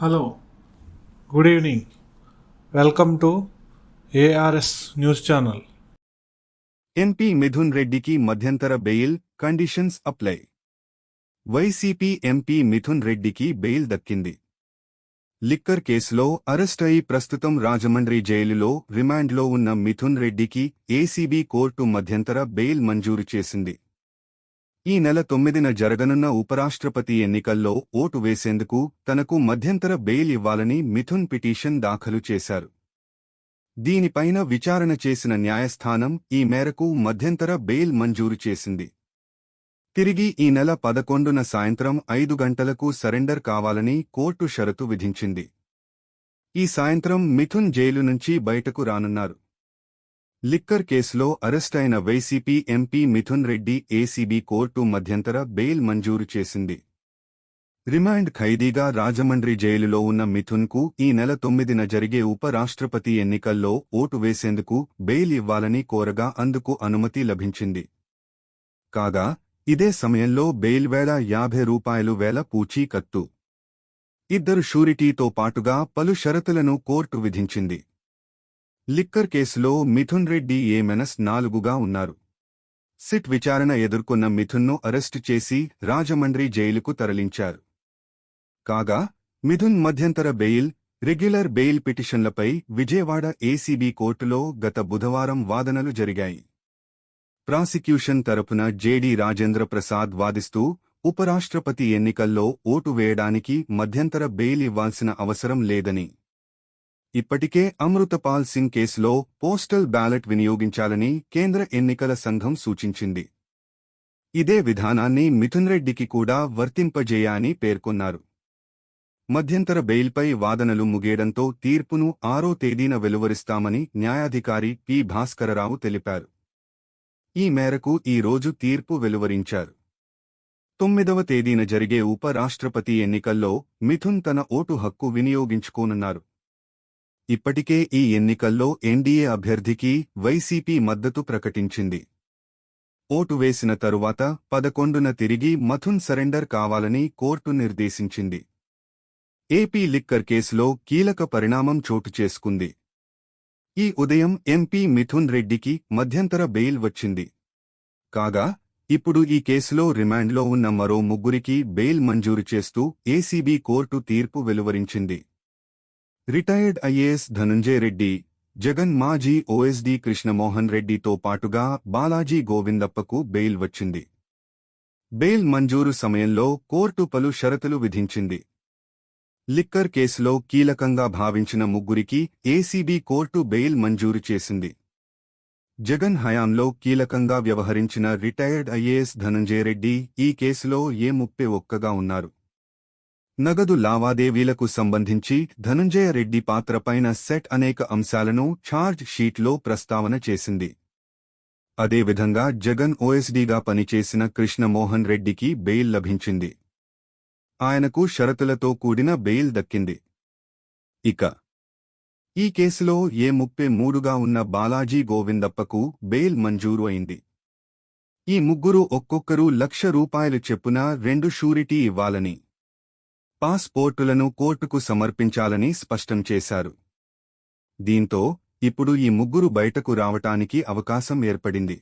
Hello good evening. Welcome to ARS news channel. MP Mithun రెడ్డికి మధ్యంతర bail conditions apply. YCP MP Mithun రెడ్డికి bail దక్కింది. Liquor కేసులో arrest అయి ప్రస్తుతం రాజమండ్రి జైలులో రిమాండ్లో ఉన్న మిథున్ రెడ్డికి ఏసీబీ కోర్టు మధ్యంతర బెయిల్ మంజూరు చేసింది. ఈ నెల తొమ్మిదిన జరగనున్న ఉపరాష్ట్రపతి ఎన్నికల్లో ఓటు వేసేందుకు తనకు మధ్యంతర బెయిల్ ఇవ్వాలని మిథున్ పిటిషన్ దాఖలు చేశారు. దీనిపైన విచారణ చేసిన న్యాయస్థానం ఈ మేరకు మధ్యంతర బెయిల్ మంజూరు చేసింది. తిరిగి ఈ నెల పదకొండున సాయంత్రం ఐదు గంటలకు సరెండర్ కావాలని కోర్టు షరతు విధించింది. ఈ సాయంత్రం మిథున్ జైలు నుంచి బయటకు రానున్నారు. లిక్కర్ కేసులో అరెస్టైన YCP MP Mithun Reddy ACB court మధ్యంతర బెయిల్ మంజూరు చేసింది. రిమాండ్ ఖైదీగా రాజమండ్రి జైలులో ఉన్న మిథున్కు ఈ నెల తొమ్మిదిన జరిగే ఉపరాష్ట్రపతి ఎన్నికల్లో ఓటు వేసేందుకు బెయిల్ ఇవ్వాలని కోరగా అందుకు అనుమతి లభించింది. కాగా ఇదే సమయంలో బెయిల్ వేల యాభై రూపాయలు వేల పూచీకత్తు ఇద్దరు షూరిటీతో పాటుగా పలు షరతులను కోర్టు విధించింది. లిక్కర్ కేసులో మిథున్ రెడ్డి ఏమెనస్ నాలుగుగా ఉన్నారు. సిట్ విచారణ ఎదుర్కొన్న మిథున్ను అరెస్టు చేసి రాజమండ్రి జైలుకు తరలించారు. కాగా మిథున్ మధ్యంతర బెయిల్ రెగ్యులర్ బెయిల్ పిటిషన్లపై విజయవాడ ఏసీబీ కోర్టులో గత బుధవారం వాదనలు జరిగాయి. ప్రాసిక్యూషన్ తరపున జేడి రాజేంద్ర ప్రసాద్ వాదిస్తూ ఉపరాష్ట్రపతి ఎన్నికల్లో ఓటు వేయడానికి మధ్యంతర బెయిల్ ఇవ్వాల్సిన అవసరం లేదని ఇప్పటికే అమృతపాల్ సింగ్ కేసులో పోస్టల్ బ్యాలెట్ వినియోగించాలని కేంద్ర ఎన్నికల సంఘం సూచించింది. ఇదే విధానాన్ని మిథున్ రెడ్డికి కూడా వర్తింపజేయాని పేర్కొన్నారు. మధ్యంతర బెయిల్పై వాదనలు ముగియడంతో తీర్పును ఆరో తేదీన వెలువరిస్తామని న్యాయాధికారి పి. భాస్కరరావు తెలిపారు. ఈ మేరకు ఈ రోజు తీర్పు వెలువరించారు. తొమ్మిదవ తేదీన జరిగే ఉపరాష్ట్రపతి ఎన్నికల్లో మిథున్ తన ఓటు హక్కు వినియోగించుకోనున్నారు. ఇప్పటికే ఈ ఎన్నికల్లో ఎన్డీఏ అభ్యర్థికి వైసీపీ మద్దతు ప్రకటించింది. ఓటు వేసిన తరువాత పదకొండున తిరిగి మథున్ సరెండర్ కావాలని కోర్టు నిర్దేశించింది. ఏపీ లిక్కర్ కేసులో కీలక పరిణామం చోటు చేసుకుంది. ఈ ఉదయం ఎంపీ మిథున్ రెడ్డికి మధ్యంతర బెయిల్ వచ్చింది. కాగా ఇప్పుడు ఈ కేసులో రిమాండ్లో ఉన్న మరో ముగ్గురికి బెయిల్ మంజూరు చేస్తూ ఏసీబీ కోర్టు తీర్పు వెలువరించింది. రిటైర్డ్ ఐఏఎస్ ధనంజయ రెడ్డి జగన్ మాజీ ఓఎస్డీ కృష్ణమోహన్ రెడ్డితో పాటుగా బాలాజీ గోవిందప్పకు బెయిల్ వచ్చింది. బెయిల్ మంజూరు సమయంలో కోర్టు పలు షరతులు విధించింది. లిక్కర్ కేసులో కీలకంగా భావించిన ముగ్గురికి ఏసీబీ కోర్టు బెయిల్ మంజూరు చేసింది. జగన్ హయాంలో కీలకంగా వ్యవహరించిన రిటైర్డ్ ఐఏఎస్ ధనంజయ రెడ్డి ఈ కేసులో ఏ ముప్పై ఒక్కగా ఉన్నారు. నగదు లావాదేవీలకు సంబంధించి ధనంజయ రెడ్డి పాత్రపైన సెట్ అనేక అంశాలను ఛార్జ్ షీట్లో ప్రస్తావన చేసింది. అదేవిధంగా జగన్ ఓఎస్డీగా పనిచేసిన కృష్ణమోహన్ రెడ్డికి బెయిల్ లభించింది. ఆయనకు షరతులతో కూడిన బెయిల్ దక్కింది. ఇక ఈ కేసులో ఏ ముప్పై మూడుగా ఉన్న బాలాజీ గోవిందప్పకు బెయిల్ మంజూరు అయింది. ఈ ముగ్గురు ఒక్కొక్కరు లక్ష రూపాయలు చెప్పున రెండు షూరిటీ ఇవ్వాలని పాస్పోర్టులను కోర్టుకు సమర్పించాలని స్పష్టం చేశారు. దీంతో ఇప్పుడు ఈ ముగ్గురు బయటకు రావటానికి అవకాశం ఏర్పడింది.